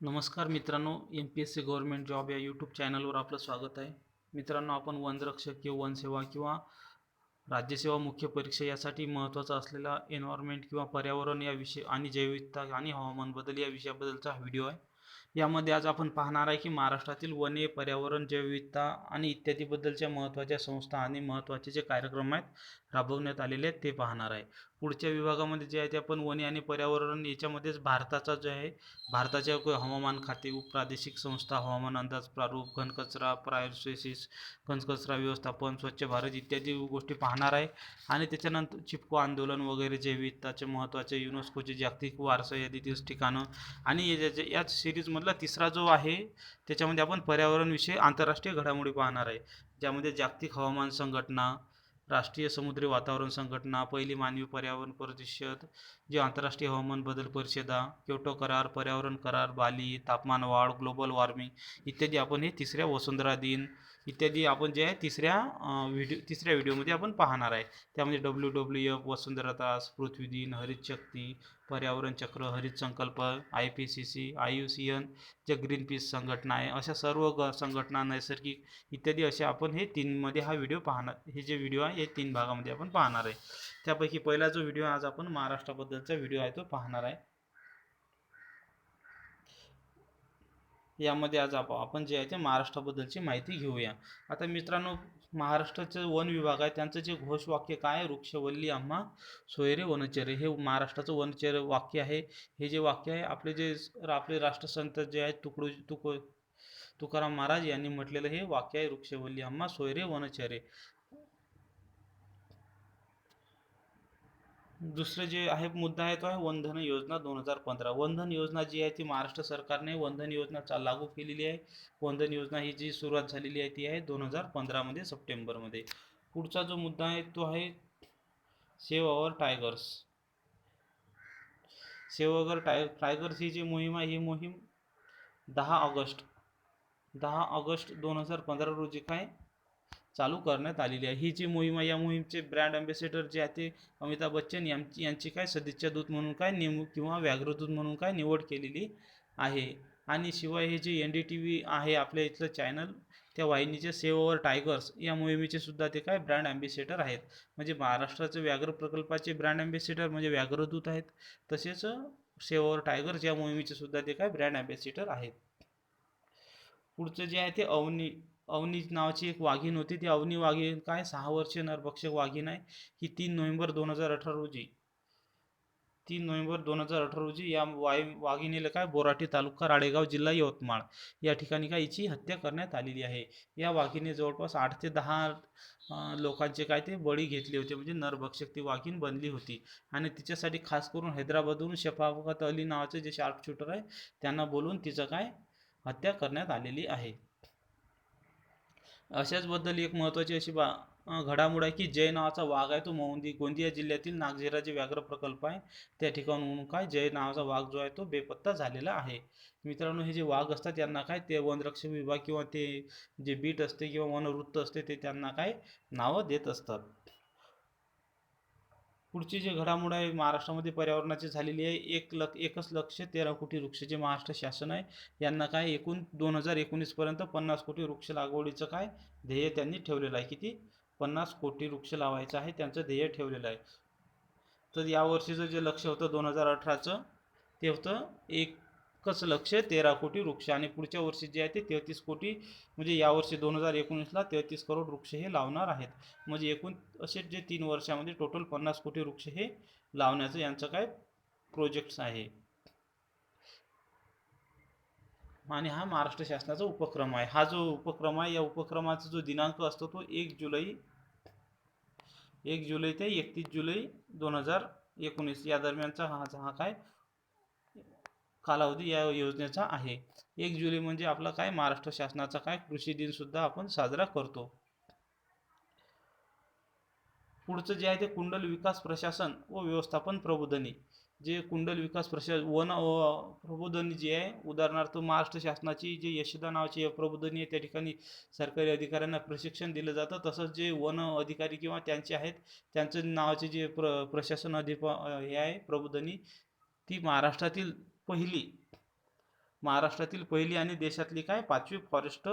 नमस्कार मित्रांनो M P S C government job या यूट्यूब चॅनलवर आपलं स्वागत आहे. मित्रांनो आपण वनरक्षक किंवा वनसेवा किंवा राज्यसेवा मुख्य परीक्षा यासाठी महत्त्वाचा असलेला एन्व्हायरमेंट किंवा पर्यावरण या विषय आणि जैविकता आणि हवामान बदल या विषयाबद्दलचा हा व्हिडिओ आहे. यामध्ये आज आपण पाहणार आहे की महाराष्ट्रातील वने पर्यावरण जैविकता आणि इत्यादीबद्दलच्या महत्त्वाच्या संस्था आणि महत्त्वाचे जे कार्यक्रम आहेत राबवण्यात आलेले आहेत ते पाहणार आहे. पुढच्या विभागामध्ये जे आहे ते आपण वने आणि पर्यावरण याच्यामध्येच भारताचा जो आहे भारताच्या हवामान खाते उपप्रादेशिक संस्था हवामान अंदाज प्रारूप घनकचरा प्रायोसिस घनकचरा व्यवस्थापन स्वच्छ भारत इत्यादी गोष्टी पाहणार आहे. आणि त्याच्यानंतर चिपको आंदोलन वगैरे जैविकताचे महत्त्वाचे युनेस्कोचे जागतिक वारसा यादीतील ठिकाणं आणि याच्या याच सिरीजमधला तिसरा जो आहे त्याच्यामध्ये आपण पर्यावरणविषयी आंतरराष्ट्रीय घडामोडी पाहणार आहे. ज्यामध्ये जागतिक हवामान संघटना राष्ट्रीय समुद्री वातावरण संघटना पहिली मानवी पर्यावरण परिषद जे आंतरराष्ट्रीय हवामान बदल परिषदा क्योटो करार पर्यावरण करार बाली तापमान वाढ ग्लोबल वॉर्मिंग इत्यादी. आपण हे तिसऱ्या वसुंधरा दिन इत्यादी आपण जे आहे तिसऱ्या व्हिडिओ तिसऱ्या व्हिडिओमध्ये आपण पाहणार आहे. त्यामध्ये डब्ल्यू डब्ल्यू एफ वसुंधरा तास पृथ्वी हरित शक्ती पर्यावरण चक्र हरित संकल्प I P C C I U C N जे ग्रीन पीस संघटना आहे अशा सर्व ग संघटना नैसर्गिक इत्यादी असे आपण हे तीनमध्ये हा व्हिडिओ पाहणार हे जे व्हिडिओ आहे हे तीन भागामध्ये आपण पाहणार आहे. त्यापैकी पहिला जो व्हिडिओ आज आपण महाराष्ट्राबद्दलचा व्हिडिओ आहे तो पाहणार आहे. यामध्ये आज आप आपण जे आहे ते महाराष्ट्राबद्दलची माहिती घेऊया. आता मित्रांनो महाराष्ट्राचं वन विभाग आहे त्यांचं जे घोषवाक्य काय आहे? वृक्षवल्ली आम्हा सोयरे वनचरे. हे महाराष्ट्राचं वनचर वाक्य आहे. हे जे वाक्य आहे आपले जे आपले राष्ट्रसंत जे आहेत तुकडो तुको तुकाराम महाराज यांनी म्हटलेलं हे वाक्य आहे वृक्षवल्ली आम्हा सोयरे वनचरे. दुसरं जे आहे मुद्दा आहे तो आहे वनधन योजना दोन हजार पंधरा. वनधन योजना जी आहे ती महाराष्ट्र सरकारने वनधन योजना चा लागू केलेली आहे. वनधन योजना ही जी सुरुवात झालेली आहे ती आहे दोन हजार पंधरामध्ये सप्टेंबरमध्ये. पुढचा जो मुद्दा आहे तो आहे save our tigers. Save our tie tigers ही जी मोहीम आहे ही मोहीम दहा ऑगस्ट दहा ऑगस्ट दोन हजार पंधरा रोजी काय? चालू करण्यात आलेली आहे. ही जी मोहीम आहे या मोहीमचे ब्रँड अँबॅसेडर जे आहे ते अमिताभ बच्चन यांची यांची काय सदिच्छा दूत म्हणून काय नेमणूक किंवा व्याघ्रदूत म्हणून काय निवड केलेली आहे? आणि शिवाय हे जे एन डी टी व्ही आहे आपल्या इथलं चॅनल त्या वाहिनीचे सेव्ह ओवर टायगर्स या मोहिमेचे सुद्धा ते काय ब्रँड अँबॅसेडर आहेत. म्हणजे महाराष्ट्राचे व्याघ्र प्रकल्पाचे ब्रँड अँबॅसेडर म्हणजे व्याघ्रदूत आहेत. तसेच सेव्ह ओवर टायगर्स या मोहिमेचे सुद्धा ते काय ब्रँड अँबॅसेडर आहेत. पुढचं जे आहे ते अवनी अवनी नावाची एक वाघीण होती. ती अवनी वाघीण काय सहा वर्षीय नरभक्षक वाघीण आहे. ही तीन नोव्हेंबर दोन हजार अठरा रोजी. तीन नोव्हेंबर दोन हजार अठरा रोजी या वाय वाघिणीला काय बोराटी तालुका राळेगाव जिल्हा यवतमाळ या ठिकाणी काय हिची हत्या करण्यात आलेली आहे. या वाघिणी जवळपास आठ ते दहा लोकांचे काय ते बळी घेतले होते. म्हणजे नरभक्षक ती वाघीण बनली होती. आणि तिच्यासाठी खास करून हैदराबादहून शफाकत अली नावाचे जे शार्प शूटर आहे त्यांना बोलून तिचं काय हत्या करण्यात आलेली आहे. अशाचबद्दल एक महत्त्वाची अशी बा घडामोड आहे की जय नावाचा वाघ आहे तो मोहंदी गोंदिया जिल्ह्यातील नागझिरा जे व्याघ्र प्रकल्प आहे. त्या ठिकाणून काय जय नावाचा वाघ जो आहे तो बेपत्ता झालेला आहे. मित्रांनो हे जे वाघ असतात यांना काय ते वनरक्षक विभाग किंवा ते जे बीट असते किंवा वनवृत्त असते ते त्यांना काय नावं देत असतात. पुढची जी घडामोड आहे महाराष्ट्रामध्ये पर्यावरणाची झालेली आहे एक लक एकच लक्ष तेरा कोटी वृक्ष जे महाराष्ट्र शासन आहे. यांना काय एकूण दोन हजार एकोणीसपर्यंत पन्नास कोटी वृक्ष लागवडीचं काय ध्येय त्यांनी ठेवलेलं आहे? किती? पन्नास कोटी वृक्ष लावायचं आहे त्यांचं ध्येय ठेवलेलं आहे. तर यावर्षीचं जे लक्ष होतं दोन हजार अठराचं ते होतं एक एकच लक्ष तेरा कोटी वृक्ष आणि पुढच्या वर्षी जे आहे ते तेहतीस कोटी म्हणजे यावर्षी दोन हजार एकोणीसला तेहतीस करोड वृक्ष हे लावणार आहेत. म्हणजे एकूण असे जे तीन वर्षामध्ये टोटल पन्नास कोटी वृक्ष हे लावण्याचं यांचं काय प्रोजेक्ट्स आहे. आणि हा महाराष्ट्र शासनाचा उपक्रम आहे. हा जो उपक्रम आहे या उपक्रमाचा जो दिनांक असतो तो एक जुलै एक जुलै ते एकतीस जुलै दोन हजार एकोणीस या दरम्यानचा हा हा काय कालावधी या योजनेचा आहे. एक जुलै म्हणजे आपला काय? महाराष्ट्र शासनाचा काय? कृषी दिन सुद्धा आपण साजरा करतो. पुढचं जे आहे ते कुंडल विकास प्रशासन व व्यवस्थापन प्रबोधनी. जे कुंडल विकास प्रशासन वन प्रबोधनी जी आहे उदाहरणार्थ महाराष्ट्र शासनाची जे यशोदा नावाची प्रबोधनी आहे त्या ठिकाणी सरकारी अधिकाऱ्यांना प्रशिक्षण दिलं जातं. तसंच जे वन अधिकारी किंवा त्यांचे आहेत त्यांचं नावाचे जे प्र प्रशासन अधिप हे आहे प्रबोधनी ती महाराष्ट्रातील पहिली. महाराष्ट्रातील पहिली आणि देशातली काय? पाचवी फॉरेस्ट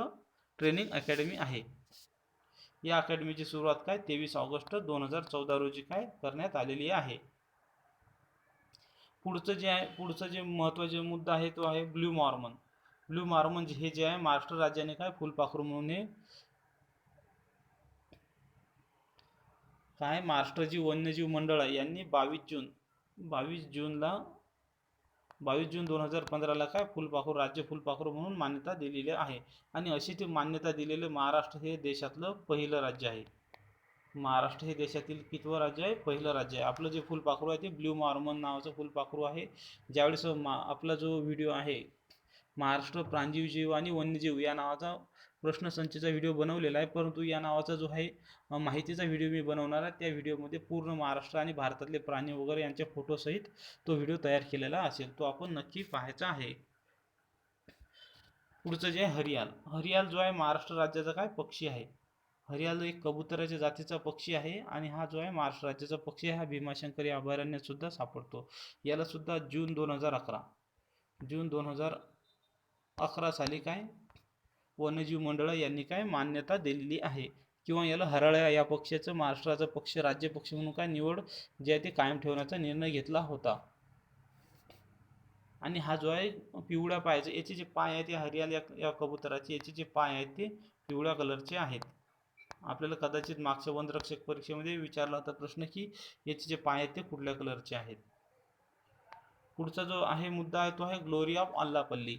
ट्रेनिंग अकॅडमी आहे. या अकॅडमीची सुरुवात काय? तेवीस ऑगस्ट दोन हजार चौदा रोजी काय? करण्यात आलेली आहे. पुढचं जे आहे पुढचं जे महत्त्वाचे मुद्दा आहे तो आहे ब्ल्यू मॉर्मन. ब्ल्यू मॉर्मन हे जे आहे महाराष्ट्र राज्याने काय? फुलपाखरू म्हणून काय? महाराष्ट्र जी वन्यजीव मंडळ यांनी बावीस जून बावीस जूनला बावीस जून दोन हजार पंधराला काय फुलपाखरू राज्य फुलपाखरू म्हणून मान्यता दिलेली आहे. आणि अशी ती मान्यता दिलेलं महाराष्ट्र हे देशातलं पहिलं राज्य आहे. महाराष्ट्र हे देशातील कितवं राज्य आहे पहिलं राज्य आहे. आपलं जे फुलपाखरू आहे ते ब्ल्यू मॉर्मन नावाचं फुलपाखरू आहे. ज्यावेळेस मा आपला जो व्हिडिओ आहे महाराष्ट्र प्राणजीव जीव आणि वन्यजीव या नावाचा प्रश्नसंचचा व्हिडिओ बनवलेला आहे. परंतु या नावाचा जो आहे माहितीचा व्हिडिओ मी बनवणार आहे. त्या व्हिडिओमध्ये पूर्ण महाराष्ट्र आणि भारतातले प्राणी वगैरे यांच्या फोटोसहित तो व्हिडिओ तयार केलेला असेल. तो आपण नक्की पाहायचा आहे. पुढचं जे आहे हरियाल. हरियाल जो आहे महाराष्ट्र राज्याचा काय पक्षी आहे? हरियाल एक कबुतराच्या जातीचा पक्षी आहे आणि हा जो आहे महाराष्ट्र राज्याचा पक्षी आहे. हा भीमाशंकरी या अभयारण्यात सुद्धा सापडतो. याला सुद्धा जून दोन हजार अकरा. जून दोन हजार अकरा साली काय वन्यजीव मंडळ यांनी काय मान्यता दिलेली आहे? किंवा याला हराळ्या या पक्षाचं महाराष्ट्राचा पक्ष राज्य पक्ष म्हणून काय निवड जे आहे ते कायम ठेवण्याचा निर्णय घेतला होता? आणि हा जो आहे पिवळ्या पायाचा याचे जे पाय आहेत ते हरियाल या या कबुतराचे याचे जे पाय आहेत ते पिवळ्या कलरचे आहेत. आपल्याला कदाचित मागच्या वनरक्षक परीक्षेमध्ये विचारला होता प्रश्न की याचे जे पाय आहेत ते कुठल्या कलरचे आहेत? पुढचा जो आहे मुद्दा आहे तो आहे glory of Allapalli.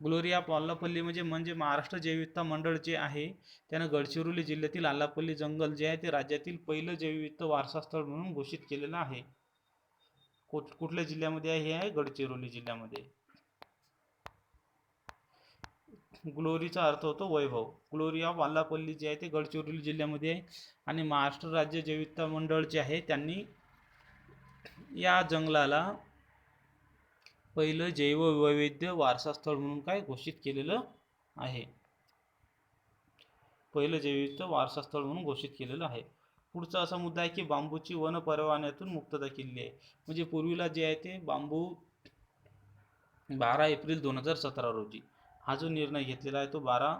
Glory of Allapalli म्हणजे म्हणजे महाराष्ट्र जैवविविधता मंडळ जे आहे त्यानं गडचिरोली जिल्ह्यातील आल्लापल्ली जंगल जे आहे ते राज्यातील पहिलं जैवविविधता वारसा स्थळ म्हणून घोषित केलेलं आहे. कुठ कुठल्या जिल्ह्यामध्ये आहे? हे आहे गडचिरोली जिल्ह्यामध्ये. ग्लोरीचा अर्थ होतो वैभव. ग्लोरी ऑफ आल्लापल्ली जे आहे ते गडचिरोली जिल्ह्यामध्ये आहे आणि महाराष्ट्र राज्य जैवविविधता मंडळ जे आहे त्यांनी या जंगलाला पहिलं जैववैविध्य वारसा स्थळ म्हणून काय घोषित केलेलं आहे. पहिलं जैविध्य वारसा स्थळ म्हणून घोषित केलेलं आहे. पुढचा असा मुद्दा आहे की बांबूची वन परवान्यातून मुक्तता केलेली आहे. म्हणजे पूर्वीला जे आहे ते बांबू बारा एप्रिल दोन हजार सतरा रोजी. हा जो निर्णय घेतलेला आहे तो बारा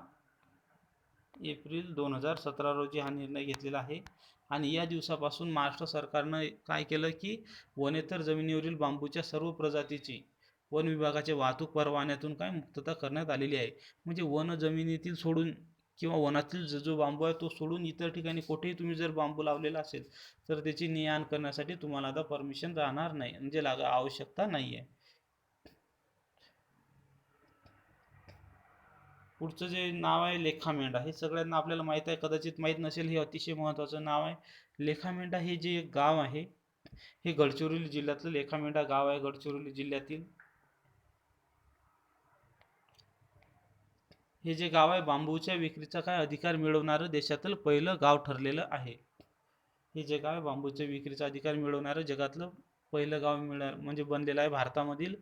एप्रिल दोन हजार सतरा रोजी हा निर्णय घेतलेला आहे. आणि या दिवसापासून महाराष्ट्र सरकारनं काय केलं की वनेतर जमिनीवरील बांबूच्या सर्व प्रजातीची वन विभागाच्या वाहतूक परवान्यातून काय मुक्तता करण्यात आलेली आहे. म्हणजे वन जमिनीतील सोडून किंवा वनातील जो बांबू आहे तो सोडून इतर ठिकाणी कुठेही तुम्ही जर बांबू लावलेला असेल तर त्याची ने आण करण्यासाठी तुम्हाला आता परमिशन राहणार नाही. म्हणजे लागा आवश्यकता नाही आहे पुढचं जे नाव आहे लेखामेंढा हे सगळ्यांना आपल्याला माहीत आहे. कदाचित माहीत नसेल हे अतिशय महत्त्वाचं नाव आहे. लेखामेंढा हे जे एक गाव आहे हे गडचिरोली जिल्ह्यातलं लेखामेंढा गाव आहे गडचिरोली जिल्ह्यातील. हे जे गाव आहे बांबूच्या विक्रीचा काय अधिकार मिळवणारं देशातील पहिलं गाव ठरलेलं आहे. हे जे गाव आहे बांबूच्या विक्रीचा अधिकार मिळवणारं जगातलं पहिलं गाव मिळ म्हणजे बनलेलं आहे भारतामधील.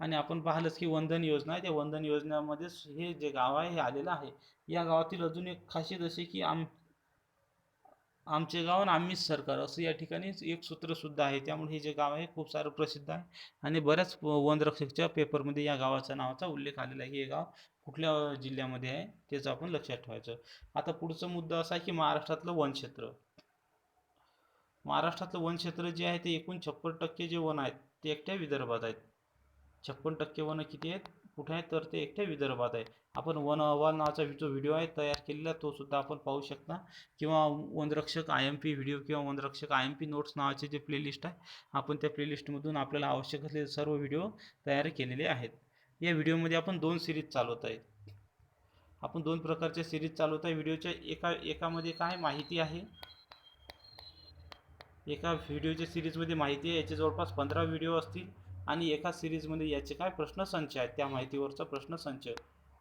आणि आपण पाहिलंच की वंदन योजना आहे. त्या वंदन योजनेमध्येच हे जे गाव आहे हे आलेलं आहे. या गावातील अजून एक खासियत अशी की आम आमचे गाव आणि आम्हीच सरकार असं या ठिकाणी एक सूत्रसुद्धा आहे. त्यामुळे हे जे गाव आहे खूप सारं प्रसिद्ध आहे. आणि बऱ्याच वनरक्षकच्या पेपरमध्ये या गावाच्या नावाचा उल्लेख आलेला आहे. की हे गाव कुठल्या जिल्ह्यामध्ये आहे त्याचं आपण लक्षात ठेवायचं. आता पुढचा मुद्दा असा आहे की महाराष्ट्रातलं वनक्षेत्र महाराष्ट्रातलं वनक्षेत्र जे आहे ते एकूण छप्पन टक्के जे वन आहेत ते एकट्या विदर्भात आहेत. छप्पन टक्के वन किती आहेत? कुठे आहेत? तर ते एकट्या विदर्भात आहे. आपण वन अहवाल नावाचा जो व्हिडिओ आहे तयार केलेला तो सुद्धा आपण पाहू शकता. किंवा वनरक्षक आय एम पी व्हिडिओ किंवा वनरक्षक आय एम पी नोट्स नावाचे जे प्लेलिस्ट आहे आपण त्या प्लेलिस्टमधून आपल्याला आवश्यक असलेले सर्व व्हिडिओ तयार केलेले आहेत. या व्हिडिओमध्ये आपण दोन सिरीज चालवत आहेत. आपण दोन प्रकारच्या सिरीज चालवत आहे. व्हिडिओच्या एका एकामध्ये काय माहिती आहे? एका व्हिडिओच्या सिरीजमध्ये माहिती आहे याचे जवळपास पंधरा व्हिडिओ असतील. आणि एका सिरीजमध्ये याचे काय प्रश्नसंच आहेत? त्या माहितीवरचा प्रश्नसंच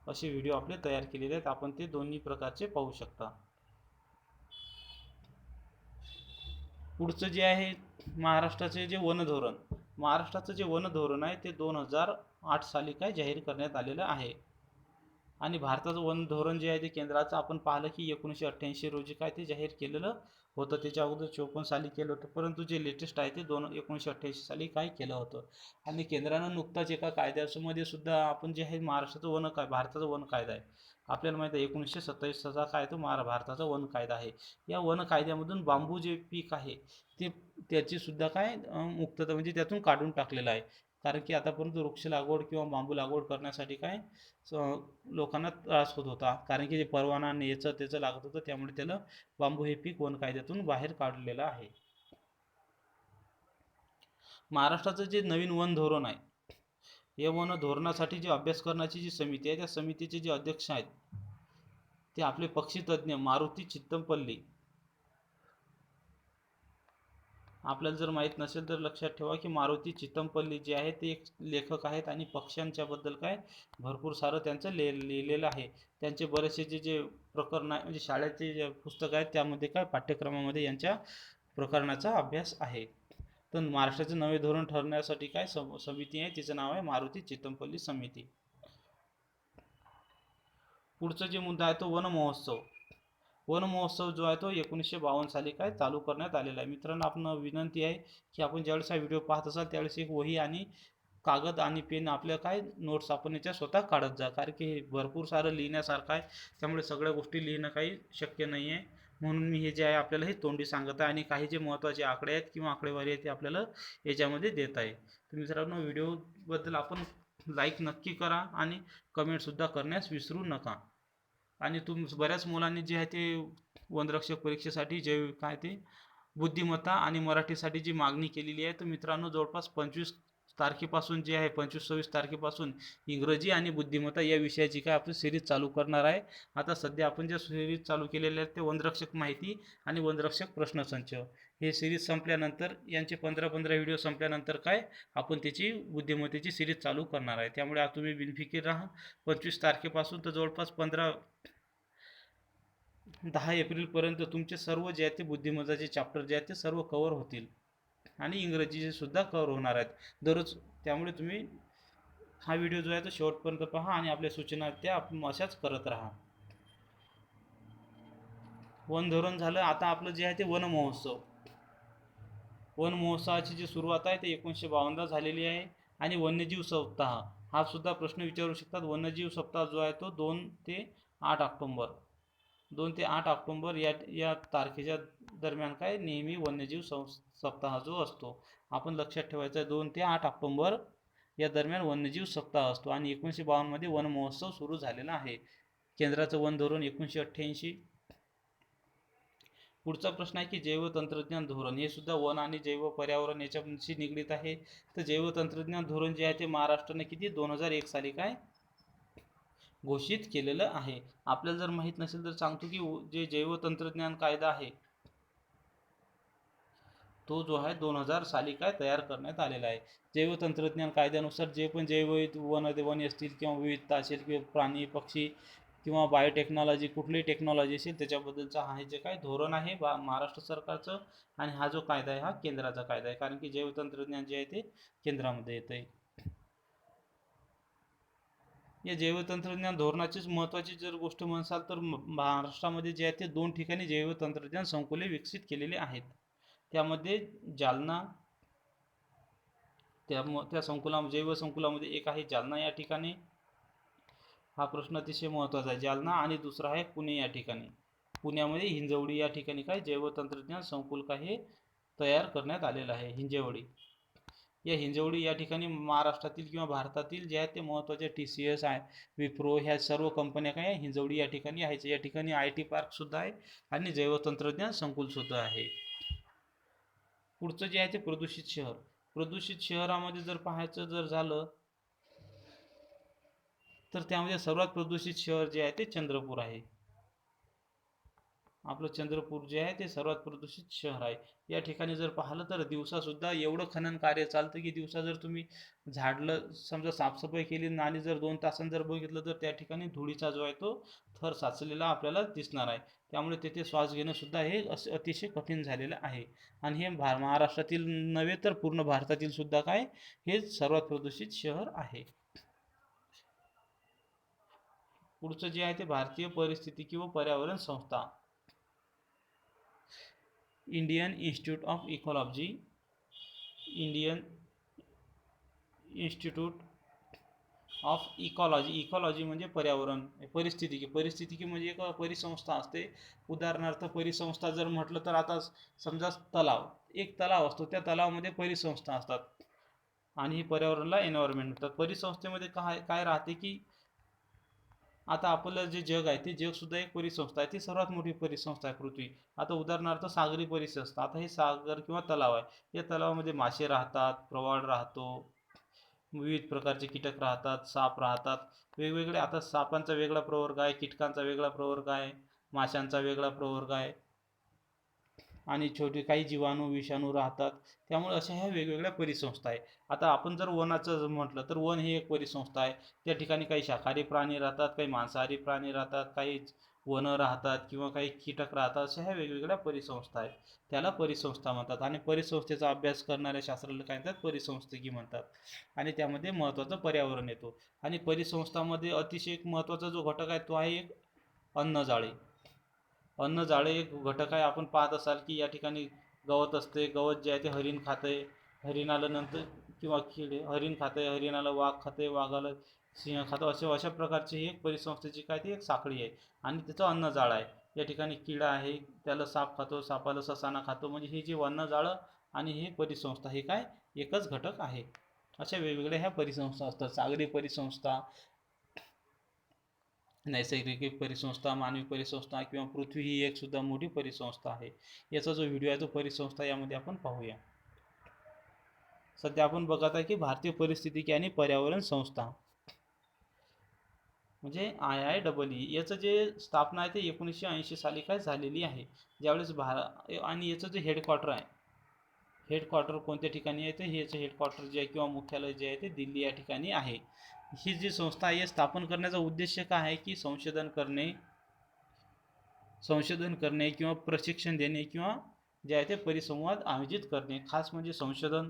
असे व्हिडिओ आपले तयार केलेले आहेत. आपण ते दोन्ही प्रकारचे पाहू शकता. पुढचं जे आहे महाराष्ट्राचे जे वन धोरण महाराष्ट्राचं जे वन धोरण आहे ते दोन हजार आठ साली काय जाहीर करण्यात आलेलं आहे. आणि भारताचं वन धोरण जे आहे ते केंद्राचं आपण पाहिलं की एकोणीसशे अठ्ठ्याऐंशी रोजी काय ते जाहीर केलेलं होतं. त्याच्या अगोदर चोपन्न साली केलं होतं. परंतु जे लेटेस्ट आहे ते दोन एकोणीसशे अठ्ठ्याऐंशी साली काय केलं होतं. आणि केंद्रानं नुकताच एका कायद्यामध्ये सुद्धा आपण जे आहे महाराष्ट्राचं वन काय भारताचा वन कायदा आहे. आपल्याला माहिती आहे एकोणीसशे सत्तावीसचा काय तो महारा भारताचा वन कायदा आहे. या वन कायद्यामधून बांबू जे पीक आहे ते त्याची सुद्धा काय मुक्तता म्हणजे त्यातून काढून टाकलेलं आहे. कारण की आतापर्यंत वृक्ष लागवड किंवा बांबू लागवड करण्यासाठी काय लोकांना त्रास होत होता. कारण की जे परवाना आणि याचं त्याचं लागत होतं त्यामुळे त्याला बांबू हे पीक वन कायद्यातून बाहेर काढलेलं आहे. महाराष्ट्राचं जे नवीन वन धोरण आहे या वन धोरणासाठी जी अभ्यास करण्याची जी समिती आहे त्या समितीचे जे अध्यक्ष आहेत ते आपले पक्षीतज्ज्ञ मारुती चित्तमपल्ली आपल्याला जर माहीत नसेल तर लक्षात ठेवा की मारुती चितमपल्ली जे आहे ते एक लेखक आहेत आणि पक्ष्यांच्याबद्दल काय भरपूर सारं त्यांचं ले लिहिलेलं आहे. त्यांचे बरेचसे जे जे प्रकरण आहे म्हणजे शाळेचे जे पुस्तक आहेत त्यामध्ये काय पाठ्यक्रमामध्ये यांच्या प्रकरणाचा अभ्यास आहे. तर महाराष्ट्राचे नवे धोरण ठरण्यासाठी काय सम समिती आहे? तिचं नाव आहे मारुती चितमपल्ली समिती. पुढचा जे मुद्दा आहे तो वन महोत्सव वन महोत्सव जो आहे तो एकोणीसशे बावन्न साली काय चालू करण्यात आलेला आहे. मित्रांनो आपण विनंती आहे की आपण ज्यावेळेस हा व्हिडिओ पाहत असाल त्यावेळेस एक वही आणि कागद आणि पेन आपल्या काय नोट्स आपण याच्या स्वतः काढत जा. कारण की हे भरपूर सारं लिहिण्यासारखं आहे. त्यामुळे सगळ्या गोष्टी लिहिणं काही शक्य नाही आहे. म्हणून मी हे जे आहे आपल्याला हे तोंडी सांगत आहे आणि काही जे महत्त्वाचे आकडे आहेत किंवा आकडेवारी आहेत ते आपल्याला याच्यामध्ये देत आहे. तर मित्रांनो व्हिडिओबद्दल आपण लाईक नक्की करा आणि कमेंटसुद्धा करण्यास विसरू नका. आणि तुम बऱ्याच मुलांनी जे आहे ते वनरक्षक परीक्षेसाठी जे काय ते बुद्धिमत्ता आणि मराठीसाठी जी मागणी केलेली आहे तर मित्रांनो जवळपास पंचवीस तारखेपासून जे आहे पंचवीस सव्वीस तारखेपासून इंग्रजी आणि बुद्धिमत्ता या विषयाची काय आपली सिरीज चालू करणार आहे. आता सध्या आपण जे सिरीज चालू केलेले आहेत ते वनरक्षक माहिती आणि वनरक्षक प्रश्नसंच. हे सिरीज संपल्यानंतर यांचे पंधरा पंधरा व्हिडिओ संपल्यानंतर काय आपण त्याची बुद्धिमत्तेची सिरीज चालू करणार आहे. त्यामुळे तुम्ही बिनफिकीर राहा. पंचवीस तारखेपासून तर जवळपास पंधरा दहा एप्रिलपर्यंत तुमचे सर्व जे आहे ते बुद्धिमत्ताचे चॅप्टर जे आहेत ते सर्व कवर होतील. आणि इंग्रजीचे सुद्धा कवर होणार आहेत. दररोज त्यामुळे तुम्ही हा व्हिडिओ जो आहे तो शेवटपर्यंत पहा आणि आपल्या सूचना त्या आपण अशाच करत राहा. वन धोरण झालं. आता आपलं जे आहे ते वन महोत्सव. वन महोत्सवाची जी सुरुवात आहे ते एकोणीसशे बावन्नला झालेली आहे आणि वन्यजीव सप्ताह. हा सुद्धा प्रश्न विचारू शकतात. वन्यजीव सप्ताह जो आहे तो दोन ते आठ ऑक्टोंबर. दोन ते आठ ऑक्टोंबर या या तारखेच्या दरम्यान काय नेहमी वन्यजीव सं सप्ताह जो असतो आपण लक्षात ठेवायचा आहे दोन ते आठ ऑक्टोंबर या दरम्यान वन्यजीव सप्ताह असतो आणि एकोणीसशे बावन्नमध्ये वन महोत्सव सुरू झालेला आहे. केंद्राचं वन धोरण एकोणीसशे अठ्ठ्याऐंशी. पुढचा प्रश्न आहे की जैवतंत्रज्ञान धोरण हे सुद्धा वन आणि जैव पर्यावरण याच्याशी निगडीत आहे. तर जैवतंत्रज्ञान धोरण जे आहे ते महाराष्ट्राने किती? दोन हजार एक साली काय? घोषित केलेलं आहे. आपल्याला जर माहीत नसेल तर सांगतो की जे जैवतंत्रज्ञान कायदा आहे तो जो आहे दोन हजार साली काय तयार करण्यात आलेला आहे. जैवतंत्रज्ञान कायद्यानुसार जे पण जैव वन वन असतील किंवा विविधता असेल किंवा प्राणी पक्षी किंवा बायोटेक्नॉलॉजी कुठलीही टेक्नॉलॉजी असेल त्याच्याबद्दलचा हा जे काय धोरण आहे बा महाराष्ट्र सरकारचं आणि हा जो कायदा आहे हा केंद्राचा कायदा आहे. कारण की जैवतंत्रज्ञान जे आहे ते केंद्रामध्ये येतं आहे या जैवतंत्रज्ञान धोरणाचीच महत्त्वाची जर गोष्ट म्हणसाल तर म- महाराष्ट्रामध्ये जे आहे ते दोन ठिकाणी जैवतंत्रज्ञान संकुले विकसित केलेले आहेत. त्यामध्ये जालना त्या त्या संकुला जैव संकुलामध्ये एक आहे जालना या ठिकाणी. हा प्रश्न अतिशय महत्त्वाचा आहे. जालना आणि दुसरा आहे पुणे या ठिकाणी. पुण्यामध्ये हिंजवडी या ठिकाणी काय जैवतंत्रज्ञान संकुल काय हे तयार करण्यात आलेलं आहे. हिंजवडी. या हिंजवडी या ठिकाणी महाराष्ट्रातील किंवा भारतातील जे आहेत ते महत्त्वाच्या टी सी एस आहे विप्रो ह्या सर्व कंपन्या काय आहे, हिंजवडी या ठिकाणी आहेत या ठिकाणी आय टी पार्कसुद्धा आहे आणि जैवतंत्रज्ञान संकुलसुद्धा आहे. पुढचं जे आहे ते प्रदूषित शहर. प्रदूषित शहरामध्ये जर पाहायचं जर झालं तर त्यामध्ये सर्वात प्रदूषित शहर जे आहे ते चंद्रपूर आहे. आपलं चंद्रपूर जे आहे ते सर्वात प्रदूषित शहर आहे. या ठिकाणी जर पाहिलं तर दिवसासुद्धा एवढं खनन कार्य चालतं की दिवसा जर तुम्ही झाडलं समजा साफसफाई केली आणि जर दोन तासांनी जर बघितलं तर त्या ठिकाणी धुळीचा जो आहे तो थर साचलेला आपल्याला दिसणार आहे. त्यामुळे तेथे श्वास घेणं सुद्धा हे अस अतिशय कठीण झालेलं आहे. आणि हे भार महाराष्ट्रातील नव्हे तर पूर्ण भारतातील सुद्धा काय हे सर्वात प्रदूषित शहर आहे. पुढचं जे आहे ते भारतीय परिस्थिती किंवा पर्यावरण संस्था. Indian institute of ecology Indian institute of ecology ecology म्हणजे पर्यावरण. परिस्थितिकी परिस्थितिकी म्हणजे एक परिसंस्था असते. उदाहरणार्थ परिसंस्था जर म्हटलं तर आता समजा तलाव. एक तलाव असतो. त्या तलावामध्ये परिसंस्था असतात. आणि ही पर्यावरणाला एन्व्हायरमेंट म्हणतात परिसंस्थेमध्ये काय काय राहते की आता आपलं जे जग आहे ते जगसुद्धा एक परिसंस्था आहे. ती सर्वात मोठी परिसंस्था आहे पृथ्वी. आता उदाहरणार्थ सागरी परिसंस्था. आता हे सागर किंवा तलाव आहे. या तलावामध्ये मासे राहतात प्रवाळ राहतो विविध प्रकारचे कीटक राहतात साप राहतात. वेगवेगळे आता सापांचा वेगळा प्रवर्ग आहे कीटकांचा वेगळा प्रवर्ग आहे माशांचा वेगळा प्रवर्ग आहे. आणि छोटे काही जीवाणू विषाणू राहतात. त्यामुळे अशा ह्या वेगवेगळ्या परिसंस्था आहे. आता आपण जर वनाचं जर म्हटलं तर वन ही एक परिसंस्था आहे. त्या ठिकाणी काही शाकाहारी प्राणी राहतात काही मांसाहारी प्राणी राहतात काही वनं राहतात किंवा काही कीटक राहतात. अशा ह्या वेगवेगळ्या परिसंस्था आहेत. त्याला परिसंस्था म्हणतात आणि परिसंस्थेचा अभ्यास करणाऱ्या शास्त्रज्ञ काय म्हणतात? परिसंस्थेकी म्हणतात. आणि त्यामध्ये महत्त्वाचं पर्यावरण येतो. आणि परिसंस्थामध्ये अतिशय एक महत्त्वाचा जो घटक आहे तो आहे एक अन्नजाळे. अन्न जाळे एक घटक आहे. आपण पाहत असाल की या ठिकाणी गवत असते. गवत जे आहे ते हरिण खाते. हरिण आल्यानंतर किंवा किडे हरिण खाते. हरिणाला वाघ खाते. वाघाला सिंह खातो. असे अशा प्रकारची ही एक परिसंस्थेची काय ती एक साखळी आहे. आणि त्याचं अन्नजाळं आहे. या ठिकाणी किडा आहे. त्याला साप खातो. सापाला ससाना खातो. म्हणजे ही जी अन्नजाळं आणि ही परिसंस्था हे काय? एकच घटक आहे. अशा वेगवेगळ्या ह्या परिसंस्था असतात. सागरी परिसंस्था नैसर्गिक परिसंस्था मानवी परिसंस्था किंवा पृथ्वी ही एक सुद्धा मोठी परिसंस्था आहे. याचा जो व्हिडिओ आहे तो परिसंस्था यामध्ये आपण पाहूया. सध्या आपण बघत आहे की भारतीय परिस्थितिकी आणि पर्यावरण संस्था. म्हणजे आय आय डबल ई याचं जे स्थापना आहे ते एकोणीसशे ऐंशी साली काय झालेली आहे. ज्यावेळेस भार आणि याचं जे हेडक्वार्टर आहे हेडक्वार्टर कोणत्या ठिकाणी आहे ते याचं हेडक्वार्टर जे आहे किंवा मुख्यालय जे आहे ते दिल्ली या ठिकाणी आहे. ही जी संस्था आहे स्थापन करण्याचा उद्देश काय आहे की संशोधन करणे संशोधन करणे किंवा प्रशिक्षण देणे किंवा जे आहे ते परिसंवाद आयोजित करणे. खास म्हणजे संशोधन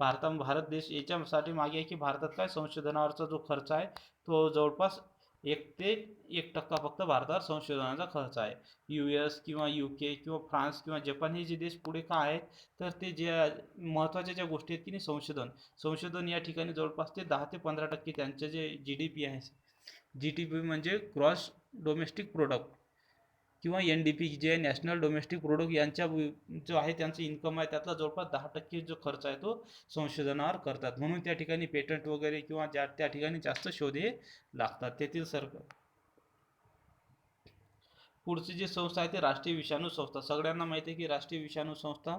भारता भारत देश याच्यासाठी मागे आहे की भारतात काय संशोधनावरचा जो खर्च आहे तो जवळपास एक ते एक टक्का फक्त भारतावर संशोधनाचा खर्च आहे. यू एस किंवा यू के किंवा फ्रान्स किंवा जपान हे जे देश पुढे का आहेत तर ते जे महत्त्वाच्या ज्या गोष्टी आहेत की नाही संशोधन. संशोधन या ठिकाणी जवळपास ते दहा ते पंधरा टक्के त्यांचं जे जी डी पी आहे. जी डी पी म्हणजे क्रॉस डोमेस्टिक प्रोडक्ट किंवा एन डी पी जे नॅशनल डोमेस्टिक प्रोडक्ट यांच्या जो आहे त्यांचं इन्कम आहे त्यातला जवळपास दहा टक्के जो खर्च आहे तो संशोधनावर करतात. म्हणून त्या ठिकाणी पेटंट वगैरे किंवा ज्या त्या ठिकाणी जास्त शोधे लागतात. तेथील सरकार पुढची जी संस्था आहे ती राष्ट्रीय विषाणू संस्था. सगळ्यांना माहिती आहे की राष्ट्रीय विषाणू संस्था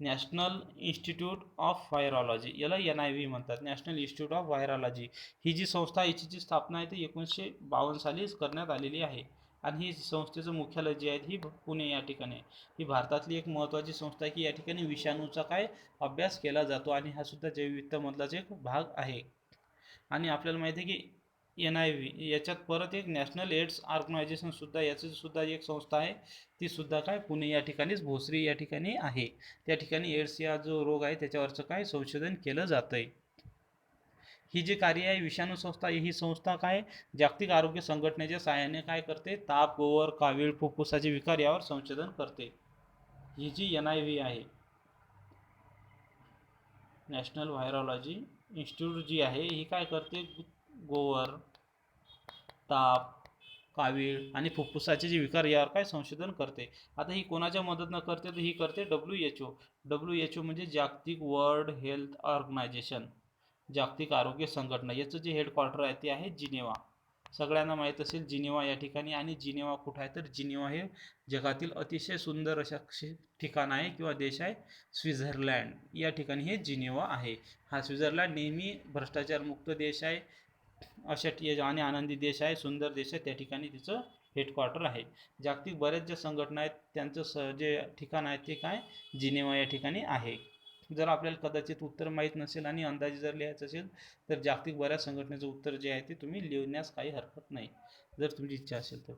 नॅशनल इन्स्टिट्यूट ऑफ व्हायरॉलॉजी याला एन आय व्ही म्हणतात. National institute of virology. ही जी संस्था याची जी स्थापना आहे ती एकोणीसशे बावन्न साली करण्यात आलेली आहे. आणि ही संस्थेचं मुख्यालय जे आहे ही पुणे या ठिकाणी आहे. ही भारतातली एक महत्त्वाची संस्था आहे की या ठिकाणी विषाणूचा काय अभ्यास केला जातो आणि हा सुद्धा जैववित्तमधलाच एक भाग आहे. आणि आपल्याला माहिती आहे की एन आय व्ही याच्यात परत एक नॅशनल एड्स ऑर्गनायझेशनसुद्धा याची सुद्धा एक संस्था आहे. ती सुद्धा काय पुणे या ठिकाणीच भोसरी या ठिकाणी आहे. त्या ठिकाणी एड्स या जो रोग आहे त्याच्यावरचं काय संशोधन केलं जातं आहे ही जी कार्य आहे विषाणू संस्था ही संस्था काय जागतिक आरोग्य संघटनेच्या सहाय्याने काय करते? ताप गोवर कावीळ फुफ्फुसाचे विकार यावर संशोधन करते. ही जी एन आय व्ही आहे नॅशनल व्हायरॉलॉजी इन्स्टिट्यूट जी आहे ही काय करते? गोवर ताप कावीळ आणि फुफ्फुसाचे जे विकार यावर काय संशोधन करते? आता ही कोणाच्या मदतनं करते? तर ही करते W H O W H O म्हणजे जागतिक वर्ल्ड हेल्थ ऑर्गनायझेशन जागतिक आरोग्य संघटना याचं जे हेडक्वार्टर आहे ते आहे जिनेवा. सगळ्यांना माहीत असेल जिनेवा या ठिकाणी आणि जिनेवा कुठं आहे? तर जिनेवा हे जगातील अतिशय सुंदर अशा ठिकाण आहे किंवा देश आहे स्वित्झर्लँड. या ठिकाणी हे जिनेवा आहे. हा स्वित्झर्लँड नेहमी भ्रष्टाचारमुक्त देश आहे. अशा आणि आनंदी देश आहे सुंदर देश आहे त्या ठिकाणी तिचं हेडक्वार्टर आहे. जागतिक बऱ्याच ज्या संघटना आहेत त्यांचं स जे ठिकाण आहे ते काय? जिनेवा या ठिकाणी आहे. जर आपल्याला कदाचित उत्तर माहीत नसेल आणि अंदाजे जर लिहायचं असेल तर जागतिक बऱ्याच संघटनेचं उत्तर जे आहे ते तुम्ही लिहिण्यास काही हरकत नाही जर तुमची इच्छा असेल तर.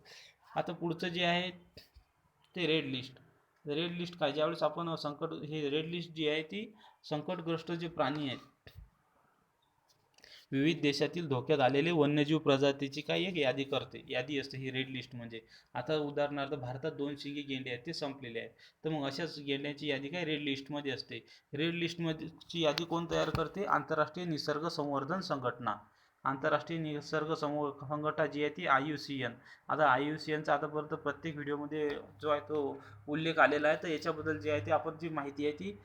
आता पुढचं जे आहे ते रेड लिस्ट रेड लिस्ट काय? ज्यावेळेस आपण संकट हे रेड लिस्ट जी आहे ती संकटग्रस्त जे प्राणी आहेत विविध देशातील धोक्यात आलेले वन्यजीव प्रजातीची काय एक यादी करते. यादी असते ही रेड लिस्ट म्हणजे. आता उदाहरणार्थ भारतात दोन शिंगी गेंडे आहेत ते संपलेले आहेत. तर मग अशाच गेंड्यांची यादी काय रेड लिस्टमध्ये असते? रेड लिस्टमध्येची यादी कोण तयार करते? आंतरराष्ट्रीय निसर्ग संवर्धन संघटना. आंतरराष्ट्रीय निसर्ग समूह संघटना जी आहे ती आय यू सी एन आता आय यू सी एनचा आतापर्यंत प्रत्येक व्हिडिओमध्ये जो आहे तो उल्लेख आलेला आहे. तर याच्याबद्दल जे आहे ते आपण जी माहिती आहे ती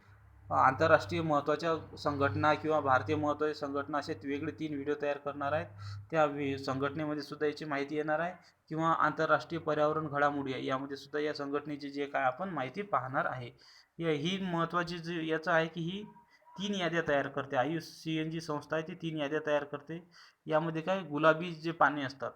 आंतरराष्ट्रीय महत्त्वाच्या संघटना किंवा भारतीय महत्त्वाच्या संघटना असे वेगळे तीन व्हिडिओ तयार करणार आहेत. त्या वि संघटनेमध्ये सुद्धा याची माहिती येणार आहे. किंवा आंतरराष्ट्रीय पर्यावरण घडामोडी आहे. यामध्ये सुद्धा या संघटनेची जे काय आपण माहिती पाहणार आहे. या ही महत्त्वाची जी याचं आहे की ही तीन याद्या तयार करते. आय सी एन जी संस्था आहे ती तीन याद्या तयार करते. यामध्ये काय? गुलाबी जे पाने असतात.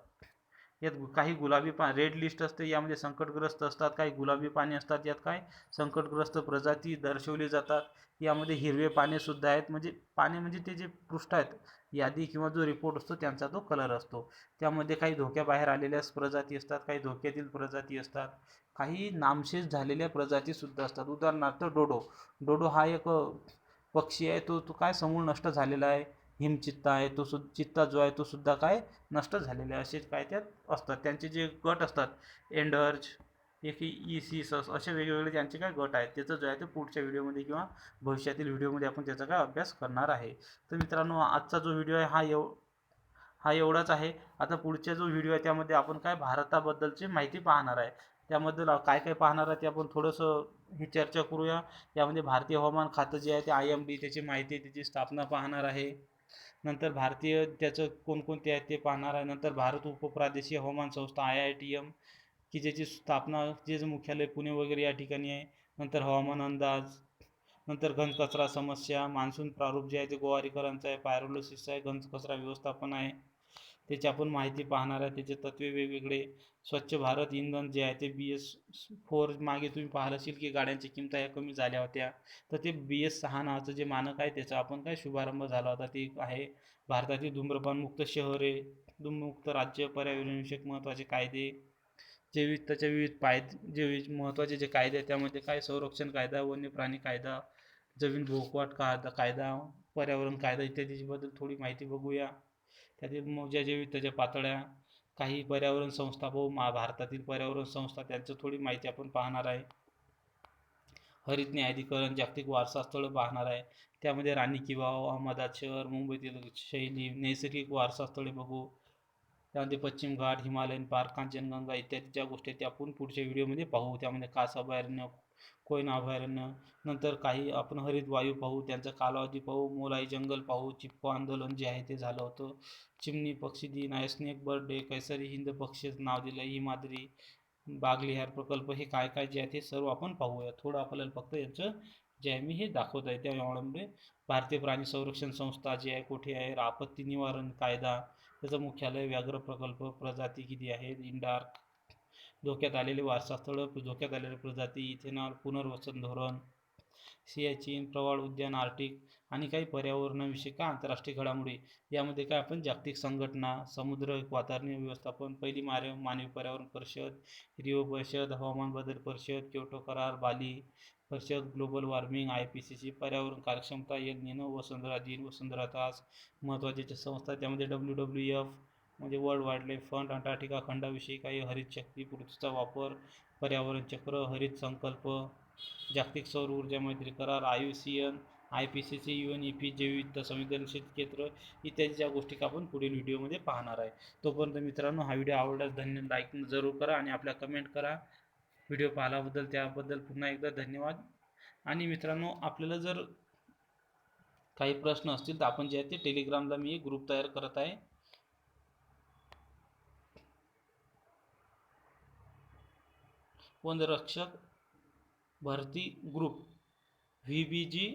यात काही गुलाबी पा रेड लिस्ट असते यामध्ये संकटग्रस्त असतात काही गुलाबी पाने असतात यात काय? संकटग्रस्त प्रजाती दर्शवली जातात यामध्ये हिरवे पानेसुद्धा आहेत म्हणजे पाने म्हणजे ते जे पृष्ठ आहेत यादी किंवा जो रिपोर्ट असतो त्यांचा तो कलर असतो. त्यामध्ये काही धोक्याबाहेर आलेल्या प्रजाती असतात काही धोक्यातील प्रजाती असतात काही नामशेष झालेल्या प्रजातीसुद्धा असतात. उदाहरणार्थ डोडो. डोडो हा एक पक्षी आहे तो तो काय समूळ नष्ट झालेला आहे? हिमचित्ता आहे तो सुद्धा चित्ता जो आहे तो सुद्धा काय नष्ट झालेले आहे असे काय त्यात असतात. त्यांचे जे गट असतात एंडर्ज एक ई सी सस असे वेगवेगळे त्यांचे काय गट आहेत. त्याचं जे आहे ते पुढच्या व्हिडिओमध्ये किंवा भविष्यातील व्हिडिओमध्ये आपण त्याचा काय अभ्यास करणार आहे. तर मित्रांनो आजचा जो व्हिडिओ आहे हा एव हा एवढाच आहे. आता पुढचा जो व्हिडिओ आहे त्यामध्ये आपण काय भारताबद्दलची माहिती पाहणार आहे. त्याबद्दल काय काय पाहणार आहे ते आपण थोडंसं ही चर्चा करूया. यामध्ये भारतीय हवामान खातं जे आहे ते आय एम डी त्याची माहिती त्याची स्थापना पाहणार आहे. नंतर भारतीय त्याचं कोणकोणते आहे ते पाहणार आहे. नंतर भारत उपप्रादेशीय हवामान संस्था आय आय टी एम की ज्याची स्थापना जे मुख्यालय पुणे वगैरे या ठिकाणी आहे. नंतर हवामान अंदाज नंतर घनकचरा समस्या मान्सून प्रारूप जे आहे ते गोवारीकरांचं आहे पायरोलोसिस आहे घनकचरा व्यवस्थापन आहे. त्याची आपण माहिती पाहणार आहे. त्याचे तत्वे वेगवेगळे. स्वच्छ भारत इंधन जे आहे ते बी एस फोर मागे तुम्ही पाहिलं असेल की गाड्यांच्या किमती या कमी झाल्या होत्या. तर ते बी एस सहा नावाचं जे मानक आहे त्याचा आपण काय शुभारंभ झाला होता ते आहे. भारतातील धूम्रपानमुक्त शहरे धूममुक्त राज्य पर्यावरणविषयक महत्त्वाचे कायदे जे विविध त्याचे विविध पाय जे विविध महत्त्वाचे जे कायदे आहेत त्यामध्ये काय संरक्षण कायदा वन्य प्राणी कायदा जमीन भोगवाट कायदा कायदा पर्यावरण कायदा इत्यादीबद्दल थोडी माहिती बघूया. त्यातील मग ज्या पातळ्या काही पर्यावरण संस्था व मा भारतातील पर्यावरण संस्था त्यांचं थोडी माहिती आपण पाहणार आहे. हरित न्यायाधिकरण जागतिक वारसास्थळं पाहणार आहे. त्यामध्ये राणी किंवा अहमदाबाद शहर मुंबईतील शैली नैसर्गिक वारसा स्थळे बघू. त्यामध्ये पश्चिम घाट हिमालयन पार्क कांचनगंगा इत्यादी ज्या गोष्टी आहेत त्या आपण पुढच्या व्हिडिओमध्ये पाहू. त्यामध्ये कास अभयारण्य कोयना अभयारण्य. नंतर काही आपण हरित वायू पाहू त्यांचा कालावधी पाहू मोलाई जंगल पाहू चिप्को आंदोलन जे आहे ते झालं होतं. चिमणी पक्षी दिन आहे snake bird day Kaiser i Hind पक्षीचं नाव दिलं हिमाद्री बागलिहार प्रकल्प हे काय काय जे आहे ते सर्व आपण पाहूया. थोडं आपल्याला फक्त याचं जे आहे मी हे दाखवत आहे. त्यामुळे भारतीय प्राणी संरक्षण संस्था जी आहे कुठे आहे? आपत्ती निवारण कायदा त्याचं मुख्यालय व्याघ्र प्रकल्प प्रजाती किती आहेत इंडार्क धोक्यात आलेले वारसास्थळं धोक्यात आलेले प्रजाती इथेनॉल पुनर्वसन धोरण सियाचीन प्रवाळ उद्यान आर्टिक आणि काही पर्यावरणाविषयी का आंतरराष्ट्रीय घडामोडी? यामध्ये काय आपण जागतिक संघटना समुद्र वातावरणीय व्यवस्थापन पहिली मारे मानवी पर्यावरण परिषद रिओ परिषद हवामान बदल परिषद क्योटो करार बाली परिषद global warming I P C C पर्यावरण कार्यक्षमता यज्ञ निनो वसुंधरा दिन वसुंधरा तास महत्त्वाच्या संस्था त्यामध्ये डब्ल्यू डब्ल्यू एफ म्हणजे world wildlife fund Antarctica खंडाविषयी काही हरित शक्ती पृथ्वीचा वापर पर्यावरण चक्र हरित संकल्प जागतिक सौर ऊर्जा मैत्री करार I U C N I P C C U N E P जैविक संवेदनशील क्षेत्र इत्यादी ज्या गोष्टी का आपण पुढील व्हिडिओमध्ये पाहणार आहे. तोपर्यंत मित्रांनो हा व्हिडिओ आवडल्यास धन्य लाईक जरूर करा आणि आपल्या कमेंट करा. व्हिडिओ पाहिल्याबद्दल त्याबद्दल पुन्हा एकदा धन्यवाद. आणि मित्रांनो आपल्याला जर काही प्रश्न असतील तर आपण जे आहे ते टेलिग्रामला मी एक ग्रुप तयार करत आहे. वनरक्षक भरती group V B G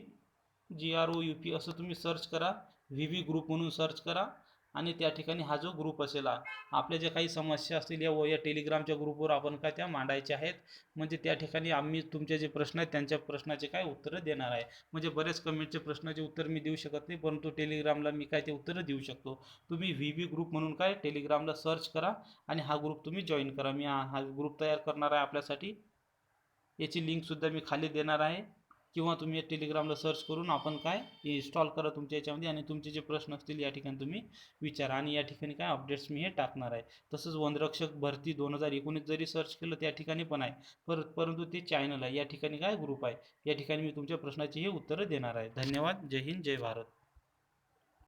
G R O U P असं तुम्ही सर्च करा. व्ही बी ग्रुप म्हणून सर्च करा. आणि त्या ठिकाणी हा जो ग्रुप असेल हा, आपल्या ज्या काही समस्या असतील या व या टेलिग्रामच्या ग्रुपवर आपण काय त्या मांडायच्या आहेत? म्हणजे त्या ठिकाणी आम्ही तुमचे जे प्रश्न आहेत त्यांच्या प्रश्नाचे काय उत्तरं देणार आहे? म्हणजे बरेच कमेंटचे प्रश्नाचे उत्तर मी देऊ शकत नाही परंतु टेलिग्रामला मी काय ते उत्तरं देऊ शकतो. तुम्ही व्ही व्ही ग्रुप म्हणून काय टेलिग्रामला सर्च करा आणि हा ग्रुप तुम्ही जॉईन करा. मी हा ग्रुप तयार करणार आहे आपल्यासाठी. याची लिंकसुद्धा मी खाली देणार आहे. किंवा तुम्ही टेलिग्रामला सर्च करून आपण काय इन्स्टॉल करा तुमच्या याच्यामध्ये आणि तुमचे जे प्रश्न असतील या ठिकाणी तुम्ही विचारा. आणि या ठिकाणी काय अपडेट्स मी हे टाकणार आहे. तसंच वनरक्षक भरती दोन हजार एकोणीस जरी सर्च केलं त्या ठिकाणी पण आहे. पर परंतु ते चॅनल आहे. या ठिकाणी काय ग्रुप आहे? या ठिकाणी मी तुमच्या प्रश्नाची हे उत्तरं देणार आहे. धन्यवाद. जय हिंद. जय भारत.